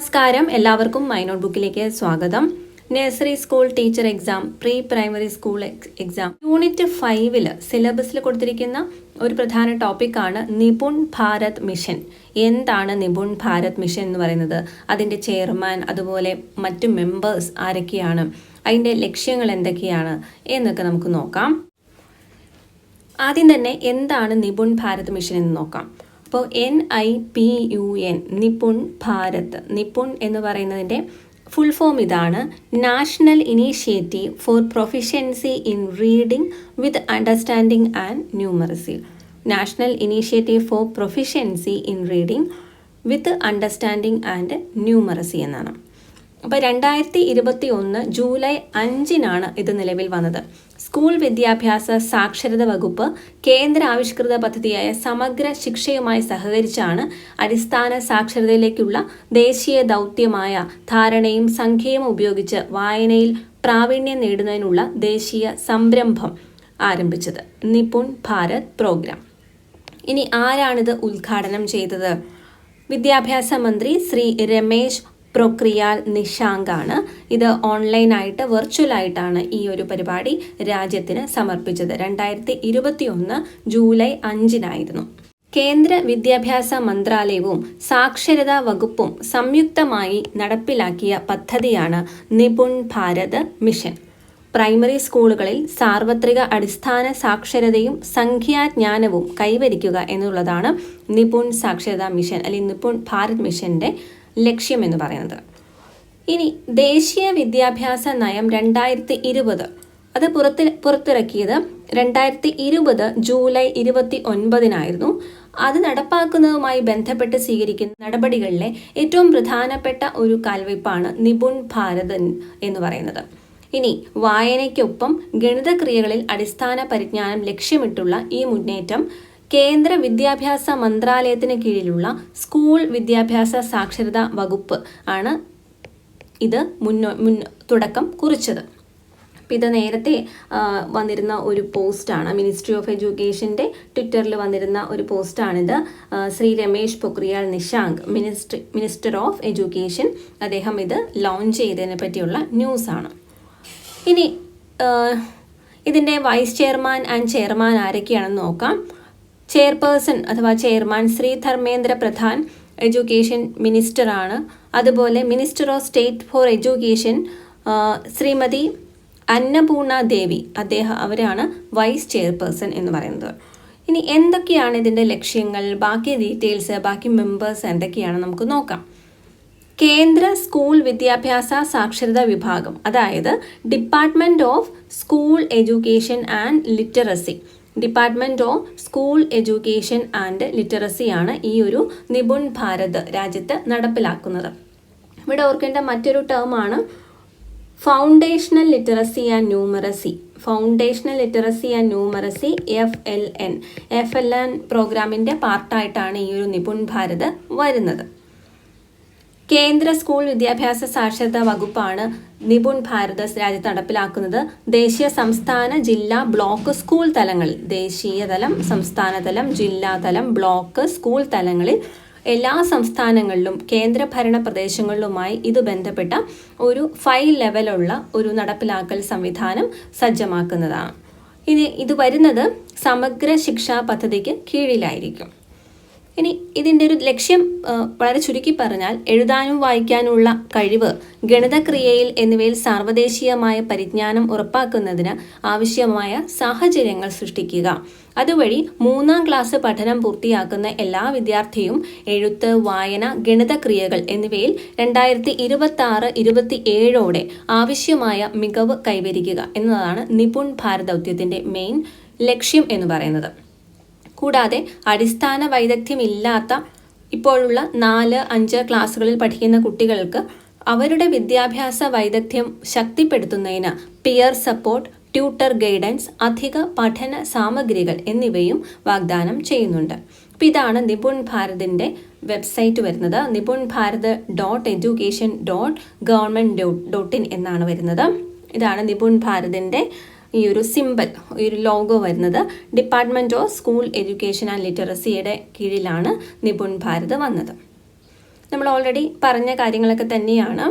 നമസ്കാരം. എല്ലാവർക്കും my not ബുക്കിലേക്ക് സ്വാഗതം. Nursery school teacher exam pre primary school exam. Unit ഫൈവിൽ സിലബസിൽ കൊടുത്തിരിക്കുന്ന ഒരു പ്രധാന ടോപ്പിക്കാണ് നിപുൺ ഭാരത് മിഷൻ. എന്താണ് നിപുൺ ഭാരത് മിഷൻ എന്ന് പറയുന്നത്? അതിന്റെ ചെയർമാൻ അതുപോലെ മറ്റു മെമ്പേഴ്സ് ആരൊക്കെയാണ്? അതിന്റെ ലക്ഷ്യങ്ങൾ എന്തൊക്കെയാണ്? എന്നൊക്കെ നമുക്ക് നോക്കാം. ആദ്യം തന്നെ എന്താണ് നിപുൺ ഭാരത് മിഷൻ എന്ന് നോക്കാം. അപ്പോൾ N I P U N Nipun Bharat. Nipun എന്ന് പറയുന്നതിന്റെ ഫുൾ ഫോം ഇതാണ്. National initiative for proficiency in reading with understanding and numeracy national initiative for proficiency in reading with understanding and numeracy എന്നാണ്. അപ്പോൾ രണ്ടായിരത്തി ഇരുപത്തി ഒന്ന് ജൂലൈ അഞ്ചിനാണ് ഇത് നിലവിൽ വന്നത്. സ്കൂൾ വിദ്യാഭ്യാസ സാക്ഷരത വകുപ്പ് കേന്ദ്ര ആവിഷ്കൃത പദ്ധതിയായ സമഗ്ര ശിക്ഷയുമായി സഹകരിച്ചാണ് അടിസ്ഥാന സാക്ഷരതയിലേക്കുള്ള ദേശീയ ദൗത്യമായ ധാരണയും സംഖ്യയും ഉപയോഗിച്ച് വായനയിൽ പ്രാവീണ്യം നേടുന്നതിനുള്ള ദേശീയ സംരംഭം ആരംഭിച്ചത്. നിപുൺ ഭാരത് പ്രോഗ്രാം. ഇനി ആരാണിത് ഉദ്ഘാടനം ചെയ്തത്? വിദ്യാഭ്യാസ മന്ത്രി ശ്രീ രമേശ് പ്രൊക്രിയാൽ നിഷാങ്കാണ് ഇത് ഓൺലൈനായിട്ട് വെർച്വലായിട്ടാണ് ഈ ഒരു പരിപാടി രാജ്യത്തിന് സമർപ്പിച്ചത്. രണ്ടായിരത്തി ഇരുപത്തി ഒന്ന് ജൂലൈ അഞ്ചിനായിരുന്നു. കേന്ദ്ര വിദ്യാഭ്യാസ മന്ത്രാലയവും സാക്ഷരതാ വകുപ്പും സംയുക്തമായി നടപ്പിലാക്കിയ പദ്ധതിയാണ് നിപുൺ ഭാരത് മിഷൻ. പ്രൈമറി സ്കൂളുകളിൽ സാർവത്രിക അടിസ്ഥാന സാക്ഷരതയും സംഖ്യാജ്ഞാനവും കൈവരിക്കുക എന്നുള്ളതാണ് നിപുൺ സാക്ഷരതാ മിഷൻ അല്ലെങ്കിൽ നിപുൺ ഭാരത് മിഷന്റെ ലക്ഷ്യം എന്ന് പറയുന്നത്. ഇനി ദേശീയ വിദ്യാഭ്യാസ നയം രണ്ടായിരത്തി ഇരുപത് അത് പുറത്തി പുറത്തിറക്കിയത് രണ്ടായിരത്തി ഇരുപത് ജൂലൈ ഇരുപത്തി ഒൻപതിനായിരുന്നു അത് നടപ്പാക്കുന്നതുമായി ബന്ധപ്പെട്ട് സ്വീകരിക്കുന്ന നടപടികളിലെ ഏറ്റവും പ്രധാനപ്പെട്ട ഒരു കാൽവയ്പ്പാണ് നിപുൺ ഭാരതൻ എന്ന് പറയുന്നത്. ഇനി വായനയ്ക്കൊപ്പം ഗണിതക്രിയകളിൽ അടിസ്ഥാന പരിജ്ഞാനം ലക്ഷ്യമിട്ടുള്ള ഈ മുന്നേറ്റം കേന്ദ്ര വിദ്യാഭ്യാസ മന്ത്രാലയത്തിന് കീഴിലുള്ള സ്കൂൾ വിദ്യാഭ്യാസ സാക്ഷരതാ വകുപ്പ് ആണ് ഇത് മുന്നോ മുൻ തുടക്കം കുറിച്ചത്. ഇത് നേരത്തെ വന്നിരുന്ന ഒരു പോസ്റ്റാണ്. മിനിസ്ട്രി ഓഫ് എഡ്യൂക്കേഷന്റെ ട്വിറ്ററിൽ വന്നിരുന്ന ഒരു പോസ്റ്റാണിത്. Shri Ramesh Pokhriyal Nishank ministry minister of education അദ്ദേഹം ഇത് ലോഞ്ച് ചെയ്തതിനെ പറ്റിയുള്ള ന്യൂസാണ്. ഇനി ഇതിന്റെ വൈസ് ചെയർമാൻ ആൻഡ് ചെയർമാൻ ആരൊക്കെയാണെന്ന് നോക്കാം. ചെയർപേഴ്സൺ അഥവാ ചെയർമാൻ ശ്രീ ധർമ്മേന്ദ്ര പ്രധാൻ എഡ്യൂക്കേഷൻ മിനിസ്റ്ററാണ്. അതുപോലെ minister of state for education Shrimati Annapurna Devi അദ്ദേഹം അവരാണ് വൈസ് ചെയർപേഴ്സൺ എന്ന് പറയുന്നത്. ഇനി എന്തൊക്കെയാണ് ഇതിന്റെ ലക്ഷ്യങ്ങൾ? ബാക്കി ഡീറ്റെയിൽസ് ബാക്കി മെമ്പേഴ്സ് എന്തൊക്കെയാണ് നമുക്ക് നോക്കാം. കേന്ദ്ര സ്കൂൾ വിദ്യാഭ്യാസ സാക്ഷരതാ വിഭാഗം അതായത് department of school education and literacy. Department of school education and ലിറ്ററസിയാണ് ഈ ഒരു നിപുൺ ഭാരത് രാജ്യത്ത് നടപ്പിലാക്കുന്നത്. ഇവിടെ ഓർക്കേണ്ട മറ്റൊരു ടേമാണ് foundational literacy and numeracy foundational literacy and numeracy F L N F L N പ്രോഗ്രാമിന്റെ പാർട്ടായിട്ടാണ് ഈ ഒരു നിപുൺ ഭാരത് വരുന്നത്. കേന്ദ്ര സ്കൂൾ വിദ്യാഭ്യാസ സാക്ഷരതാ വകുപ്പാണ് നിപുൺ ഭാരത് രാജ്യത്ത് നടപ്പിലാക്കുന്നത് ദേശീയ സംസ്ഥാന ജില്ലാ ബ്ലോക്ക് സ്കൂൾ തലങ്ങളിൽ ദേശീയ തലം സംസ്ഥാന തലം ജില്ലാ തലം ബ്ലോക്ക് സ്കൂൾ തലങ്ങളിൽ എല്ലാ സംസ്ഥാനങ്ങളിലും കേന്ദ്രഭരണ പ്രദേശങ്ങളിലുമായി ഇത് ബന്ധപ്പെട്ട ഒരു ഫൈവ് ലെവലുള്ള ഒരു നടപ്പിലാക്കൽ സംവിധാനം സജ്ജമാക്കുന്നതാണ്. ഇനി ഇത് വരുന്നത് സമഗ്ര ശിക്ഷാ പദ്ധതിക്ക് കീഴിലായിരിക്കും. ഇനി ഇതിന്റെ ഒരു ലക്ഷ്യം വളരെ ചുരുക്കി പറഞ്ഞാൽ എഴുതാനും വായിക്കാനുമുള്ള കഴിവ് ഗണിതക്രിയയിൽ എന്നിവയിൽ സാർവദേശീയമായ പരിജ്ഞാനം ഉറപ്പാക്കുന്നതിന് ആവശ്യമായ സാഹചര്യങ്ങൾ സൃഷ്ടിക്കുക. അതുവഴി മൂന്നാം ക്ലാസ് പഠനം പൂർത്തിയാക്കുന്ന എല്ലാ വിദ്യാർത്ഥിയും എഴുത്ത് വായന ഗണിതക്രിയകൾ എന്നിവയിൽ രണ്ടായിരത്തി ഇരുപത്തി ആറ് ഇരുപത്തി ഏഴോടെ ആവശ്യമായ മികവ് കൈവരിക്കുക എന്നതാണ് നിപുൺ ഭാരത് ദൗത്യത്തിന്റെ മെയിൻ ലക്ഷ്യം എന്ന് പറയുന്നത്. കൂടാതെ അടിസ്ഥാന വൈദഗ്ധ്യമില്ലാത്ത ഇപ്പോഴുള്ള നാല് അഞ്ച് ക്ലാസ്സുകളിൽ പഠിക്കുന്ന കുട്ടികൾക്ക് അവരുടെ വിദ്യാഭ്യാസ വൈദഗ്ധ്യം ശക്തിപ്പെടുത്തുന്നതിന് പിയർ സപ്പോർട്ട് ട്യൂട്ടർ ഗൈഡൻസ് അധിക പഠന സാമഗ്രികൾ എന്നിവയും വാഗ്ദാനം ചെയ്യുന്നുണ്ട്. അപ്പം ഇതാണ് നിപുൺ ഭാരതിന്റെ വെബ്സൈറ്റ് വരുന്നത്. Nipun Bharat dot education dot government dot in എന്നാണ് വരുന്നത്. ഇതാണ് നിപുൺ ഭാരതിന്റെ ഈ ഒരു സിമ്പൽ ഈ ഒരു ലോഗോ വരുന്നത് department of school education and ലിറ്ററസിയുടെ കീഴിലാണ് നിപുൺ ഭാരത് വന്നത്. നമ്മൾ ഓൾറെഡി പറഞ്ഞ കാര്യങ്ങളൊക്കെ തന്നെയാണ്.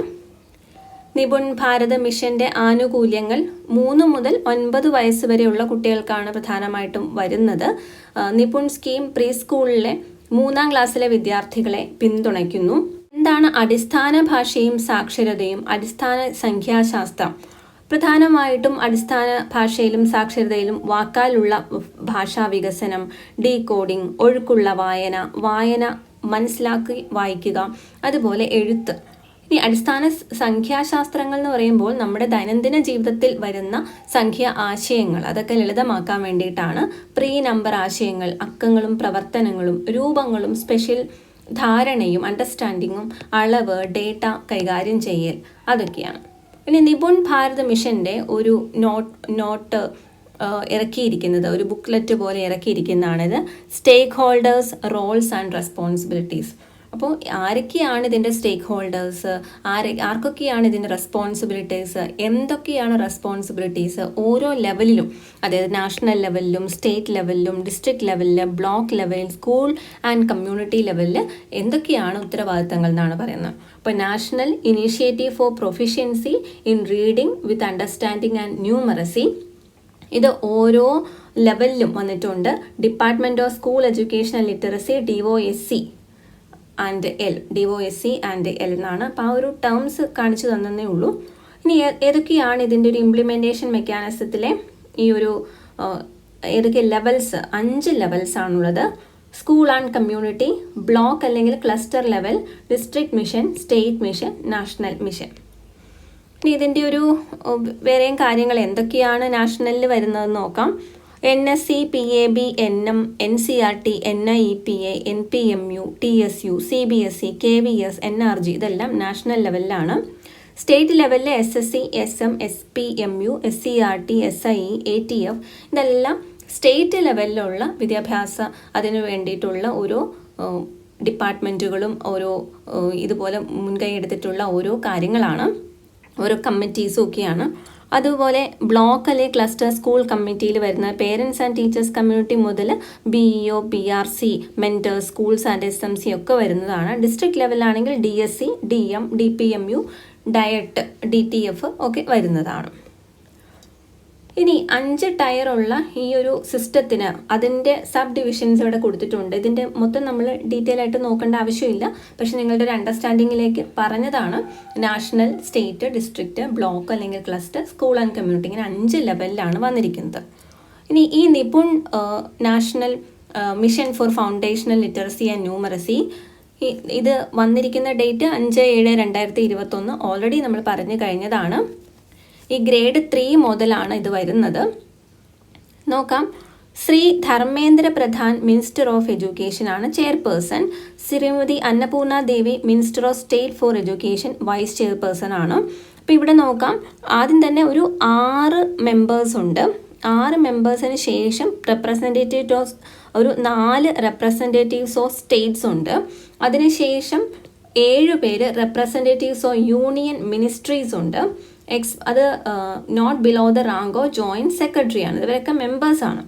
നിപുൺ ഭാരത് മിഷന്റെ ആനുകൂല്യങ്ങൾ മൂന്ന് മുതൽ ഒൻപത് വയസ്സ് വരെയുള്ള കുട്ടികൾക്കാണ് പ്രധാനമായിട്ടും വരുന്നത്. നിപുൺ സ്കീം പ്രീ സ്കൂളിലെ മൂന്നാം ക്ലാസ്സിലെ വിദ്യാർത്ഥികളെ പിന്തുണയ്ക്കുന്നു. എന്താണ് അടിസ്ഥാന ഭാഷയും സാക്ഷരതയും? അടിസ്ഥാന സംഖ്യാശാസ്ത്രം പ്രധാനമായിട്ടും അടിസ്ഥാന ഭാഷയിലും സാക്ഷരതയിലും വാക്കാലുള്ള ഭാഷാ വികസനം ഡീകോഡിംഗ് ഒഴുക്കുള്ള വായന വായന മനസ്സിലാക്കി വായിക്കുക അതുപോലെ എഴുത്ത്. ഇനി അടിസ്ഥാന സംഖ്യാശാസ്ത്രങ്ങൾ എന്ന് പറയുമ്പോൾ നമ്മുടെ ദൈനംദിന ജീവിതത്തിൽ വരുന്ന സംഖ്യ ആശയങ്ങൾ. അതൊക്കെ ലളിതമാക്കാൻ വേണ്ടിയിട്ടാണ്. പ്രീ നമ്പർ ആശയങ്ങൾ അക്കങ്ങളും പ്രവർത്തനങ്ങളും രൂപങ്ങളും സ്പെഷ്യൽ ധാരണയും അണ്ടർസ്റ്റാൻഡിങ്ങും അളവ് ഡേറ്റ കൈകാര്യം ചെയ്യൽ. അതൊക്കെയാണ്. ഇനി നിപുൺ ഭാരത് മിഷന്റെ ഒരു നോട്ട് നോട്ട് ഇറക്കിയിരിക്കുന്നത് ഒരു ബുക്ക്ലെറ്റ് പോലെ ഇറക്കിയിരിക്കുന്നതാണിത്. Stakeholders roles and responsibilities അപ്പോൾ ആരൊക്കെയാണ് ഇതിന്റെ സ്റ്റേക്ക് ഹോൾഡേഴ്സ് ആരെ ആർക്കൊക്കെയാണ് ഇതിന്റെ റെസ്പോൺസിബിലിറ്റീസ് എന്തൊക്കെയാണ് റെസ്പോൺസിബിലിറ്റീസ് ഓരോ ലെവലിലും അതായത് നാഷണൽ ലെവലിലും സ്റ്റേറ്റ് ലെവലിലും ഡിസ്ട്രിക്ട് ലെവലിൽ ബ്ലോക്ക് ലെവലിൽ സ്കൂൾ ആൻഡ് കമ്മ്യൂണിറ്റി ലെവലിൽ എന്തൊക്കെയാണ് ഉത്തരവാദിത്തങ്ങൾ എന്നാണ് പറയുന്നത്. അപ്പോൾ national initiative for proficiency in reading with understanding and numeracy ഇത് ഓരോ ലെവലിലും വന്നിട്ടുണ്ട്. Department of school education and literacy D O S C and L D O S C and L എന്നാണ്. അപ്പോൾ ആ ഒരു ടേംസ് കാണിച്ചു തന്നേ ഉള്ളൂ. ഇനി ഏതൊക്കെയാണ് ഇതിന്റെ ഒരു ഇംപ്ലിമെന്റേഷൻ മെക്കാനിസത്തിലെ ഈ ഒരു ഏതൊക്കെ ലെവൽസ് അഞ്ച് ലെവൽസ് ആണുള്ളത്. സ്കൂൾ ആൻഡ് കമ്മ്യൂണിറ്റി ബ്ലോക്ക് അല്ലെങ്കിൽ cluster level district mission state mission national mission ഇനി ഇതിന്റെ ഒരു വേറെയും കാര്യങ്ങൾ എന്തൊക്കെയാണ് നാഷണലിൽ വരുന്നതെന്ന് നോക്കാം. N S C P A B N M N C R T N I E P A N P M U T S U C B S E K V S N R G ഇതെല്ലാം national ലെവലിലാണ് state ലെവലിലെ S S C S M S P M U S C R T S I E A T F ഇതെല്ലാം state ലെവലിലുള്ള വിദ്യാഭ്യാസ അതിനു വേണ്ടിയിട്ടുള്ള ഓരോ ഡിപ്പാർട്ട്മെന്റുകളും ഓരോ ഇതുപോലെ മുൻകൈ എടുത്തിട്ടുള്ള ഓരോ കാര്യങ്ങളാണ്. ഓരോ കമ്മിറ്റീസും ഒക്കെയാണ്. അതുപോലെ ബ്ലോക്ക് അല്ലെങ്കിൽ ക്ലസ്റ്റർ സ്കൂൾ കമ്മിറ്റിയിൽ വരുന്ന പേരൻസ് ആൻഡ് ടീച്ചേഴ്സ് കമ്മ്യൂണിറ്റി മുതൽ B E O P R C mentors schools and S M C ഒക്കെ വരുന്നതാണ്. District ലെവലിലാണെങ്കിൽ D S C D M D P M U DIET D T F ഒക്കെ വരുന്നതാണ്. ഇനി അഞ്ച് ടയറുള്ള ഈ ഒരു സിസ്റ്റത്തിന് അതിന്റെ സബ് ഡിവിഷൻസ് ഇവിടെ കൊടുത്തിട്ടുണ്ട്. ഇതിന്റെ മൊത്തം നമ്മൾ ഡീറ്റെയിൽ ആയിട്ട് നോക്കേണ്ട ആവശ്യമില്ല. പക്ഷെ നിങ്ങളുടെ ഒരു അണ്ടർസ്റ്റാൻഡിങ്ങിലേക്ക് പറഞ്ഞതാണ് നാഷണൽ സ്റ്റേറ്റ് ഡിസ്ട്രിക്റ്റ് ബ്ലോക്ക് അല്ലെങ്കിൽ ക്ലസ്റ്റർ സ്കൂൾ ആൻഡ് കമ്മ്യൂണിറ്റി ഇങ്ങനെ അഞ്ച് ലെവലിലാണ് വന്നിരിക്കുന്നത്. ഇനി ഈ Nipun national mission for foundational literacy and numeracy ഇത് വന്നിരിക്കുന്ന ഡേറ്റ് അഞ്ച് ഏഴ് രണ്ടായിരത്തി ഇരുപത്തൊന്ന് ഓൾറെഡി നമ്മൾ പറഞ്ഞു കഴിഞ്ഞതാണ്. ഈ ഗ്രേഡ് ത്രീ മുതലാണ് ഇത് വരുന്നത്. നോക്കാം. Shri Dharmendra Pradhan minister of education ആണ് chairperson. Shrimati Annapurna Devi minister of state for education vice chairperson ആണ്. അപ്പോൾ ഇവിടെ നോക്കാം. ആദ്യം തന്നെ ഒരു ആറ് മെമ്പേഴ്സ് ഉണ്ട്. ആറ് മെമ്പേഴ്സിന് ശേഷം റെപ്രസെന്റേറ്റീവ് ഓഫ് ഒരു നാല് റെപ്രസെന്റേറ്റീവ്സ് ഓഫ് സ്റ്റേറ്റ്സ് ഉണ്ട്. അതിനുശേഷം ഏഴ് പേര് റെപ്രസെന്റേറ്റീവ്സ് ഓഫ് യൂണിയൻ മിനിസ്ട്രീസ് ഉണ്ട്. എക്സ് അത് not below the rank of joint secretary ആണ്. ഇവരൊക്കെ മെമ്പേഴ്സ് ആണ്.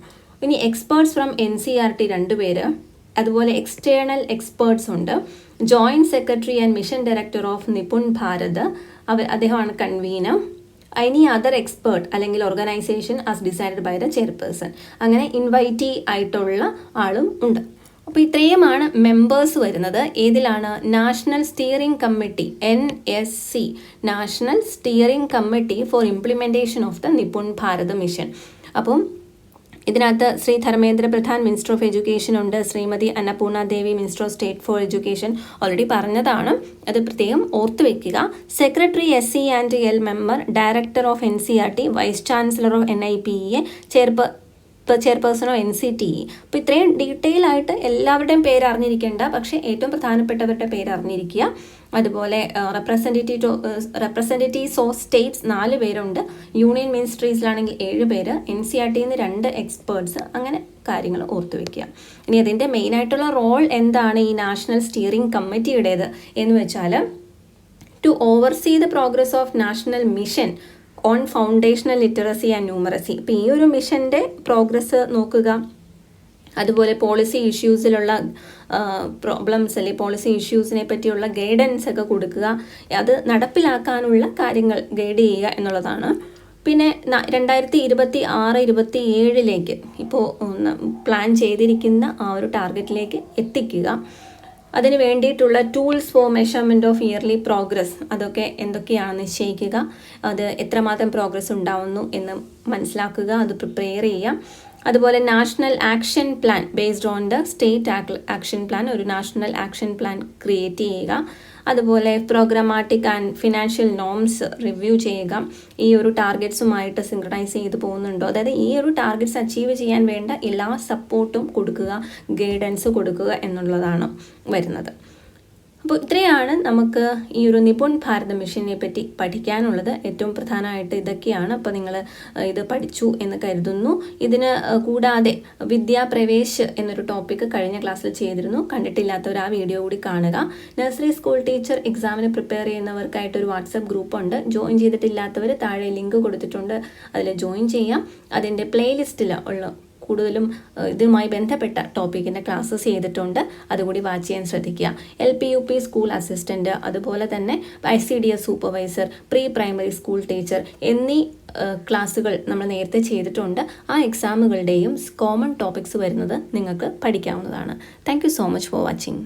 ഇനി experts from N C R T രണ്ട് പേര്. അതുപോലെ എക്സ്റ്റേണൽ എക്സ്പേർട്സ് ഉണ്ട്. Joint secretary and mission director of Nipun Bharat അവർ അദ്ദേഹമാണ് കൺവീനർ എനി അതർ എക്സ്പേർട്ട് അല്ലെങ്കിൽ organisation as decided by the chairperson അങ്ങനെ ഇൻവൈറ്റി ആയിട്ടുള്ള ആളും ഉണ്ട്. അപ്പോൾ ഇത്രയുമാണ് മെമ്പേഴ്സ് വരുന്നത്. ഏതിലാണ് national steering committee N S C national steering committee for implementation of the Nipun Bharat mission അപ്പം ഇതിനകത്ത് Shri Dharmendra Pradhan minister of education ഉണ്ട് Shrimati Annapurna Devi minister of state for education already പറഞ്ഞതാണ്. അത് പ്രത്യേകം ഓർത്തു വെക്കുക. Secretary S C and L member director of N C R T vice chancellor of N I P A ചെയർപേ chairperson of N C T അപ്പോൾ ഇത്രയും detail ആയിട്ട് എല്ലാവരുടെയും പേര് അറിഞ്ഞിരിക്കേണ്ട പക്ഷേ ഏറ്റവും പ്രധാനപ്പെട്ടവരുടെ പേര് അറിഞ്ഞിരിക്കുക. അതുപോലെ റെപ്രസെന്റേറ്റീവ് റെപ്രസെന്റേറ്റീവ്സ് ഓഫ് സ്റ്റേറ്റ്സ് നാല് പേരുണ്ട്. യൂണിയൻ മിനിസ്ട്രീസിലാണെങ്കിൽ ഏഴ് പേര് എൻ സി ആർ ടിയിൽ നിന്ന് രണ്ട് എക്സ്പേർട്സ് അങ്ങനെ കാര്യങ്ങൾ ഓർത്തു വെക്കുക. ഇനി അതിന്റെ മെയിനായിട്ടുള്ള റോൾ എന്താണ് ഈ നാഷണൽ സ്റ്റിയറിംഗ് കമ്മിറ്റിയുടേത് എന്ന് വെച്ചാൽ to oversee the progress of national mission on foundational literacy and numeracy അപ്പോൾ ഈ ഒരു മിഷന്റെ പ്രോഗ്രസ് നോക്കുക. അതുപോലെ പോളിസി ഇഷ്യൂസിലുള്ള പ്രോബ്ലംസ് അല്ലെങ്കിൽ പോളിസി ഇഷ്യൂസിനെ പറ്റിയുള്ള ഗൈഡൻസ് ഒക്കെ കൊടുക്കുക. അത് നടപ്പിലാക്കാനുള്ള കാര്യങ്ങൾ ഗൈഡ് ചെയ്യുക എന്നുള്ളതാണ്. പിന്നെ രണ്ടായിരത്തി ഇരുപത്തി ആറ് ഇരുപത്തി ഏഴിലേക്ക് ഇപ്പോൾ പ്ലാൻ ചെയ്തിരിക്കുന്ന ആ ഒരു ടാർഗറ്റിലേക്ക് എത്തിക്കുക. അതിന് വേണ്ടിയിട്ടുള്ള tools for measurement of early progress അതൊക്കെ എന്തൊക്കെയാണ് നിശ്ചയിക്കുക? അത് എത്രമാത്രം പ്രോഗ്രസ് ഉണ്ടാവുന്നു എന്ന് മനസ്സിലാക്കുക അത് പ്രിപ്പയർ ചെയ്യുക. അതുപോലെ national action plan based on the state action plan ഒരു നാഷണൽ ആക്ഷൻ പ്ലാൻ ക്രിയേറ്റ് ചെയ്യുക. അതുപോലെ programmatic and financial norms review ചെയ്യുക. ഈ ഒരു ടാർഗറ്റ്സുമായിട്ട് സിങ്ക്രണൈസ് ചെയ്ത് പോകുന്നുണ്ടോ. അതായത് ഈ ഒരു ടാർഗറ്റ്സ് അച്ചീവ് ചെയ്യാൻ വേണ്ട എല്ലാ സപ്പോർട്ടും കൊടുക്കുക ഗൈഡൻസ് കൊടുക്കുക എന്നുള്ളതാണ് വരുന്നത്. അപ്പോൾ ഇത്രയാണ് നമുക്ക് ഈ ഒരു നിപുൺ ഭാരത മിഷനെ പറ്റി പഠിക്കാനുള്ളത്. ഏറ്റവും പ്രധാനമായിട്ട് ഇതൊക്കെയാണ്. അപ്പോൾ നിങ്ങൾ ഇത് പഠിച്ചു എന്ന് കരുതുന്നു. ഇതിന് കൂടാതെ വിദ്യാപ്രവേശ് എന്നൊരു ടോപ്പിക്ക് കഴിഞ്ഞ ക്ലാസ്സിൽ ചെയ്തിരുന്നു. കണ്ടിട്ടില്ലാത്തവർ ആ വീഡിയോ കൂടി കാണുക. നഴ്സറി സ്കൂൾ ടീച്ചർ എക്സാമിന് പ്രിപ്പയർ ചെയ്യുന്നവർക്കായിട്ട് ഒരു വാട്സപ്പ് ഗ്രൂപ്പ് ഉണ്ട്. ജോയിൻ ചെയ്തിട്ടില്ലാത്തവർ താഴെ ലിങ്ക് കൊടുത്തിട്ടുണ്ട്. അതിൽ ജോയിൻ ചെയ്യാം. അതിന്റെ പ്ലേലിസ്റ്റിൽ ഉള്ള കൂടുതലും ഇതുമായി ബന്ധപ്പെട്ട ടോപ്പിക്കിന്റെ ക്ലാസ്സസ് ചെയ്തിട്ടുണ്ട്. അതുകൂടി വാച്ച് ചെയ്യാൻ ശ്രദ്ധിക്കുക. L P U P school assistant അതുപോലെ തന്നെ I C D S supervisor pre primary school teacher എന്നീ ക്ലാസ്സുകൾ നമ്മൾ നേരത്തെ ചെയ്തിട്ടുണ്ട്. ആ എക്സാമുകളുടെയും കോമൺ ടോപ്പിക്സ് വരുന്നത് നിങ്ങൾക്ക് പഠിക്കാവുന്നതാണ്. Thank so much for watching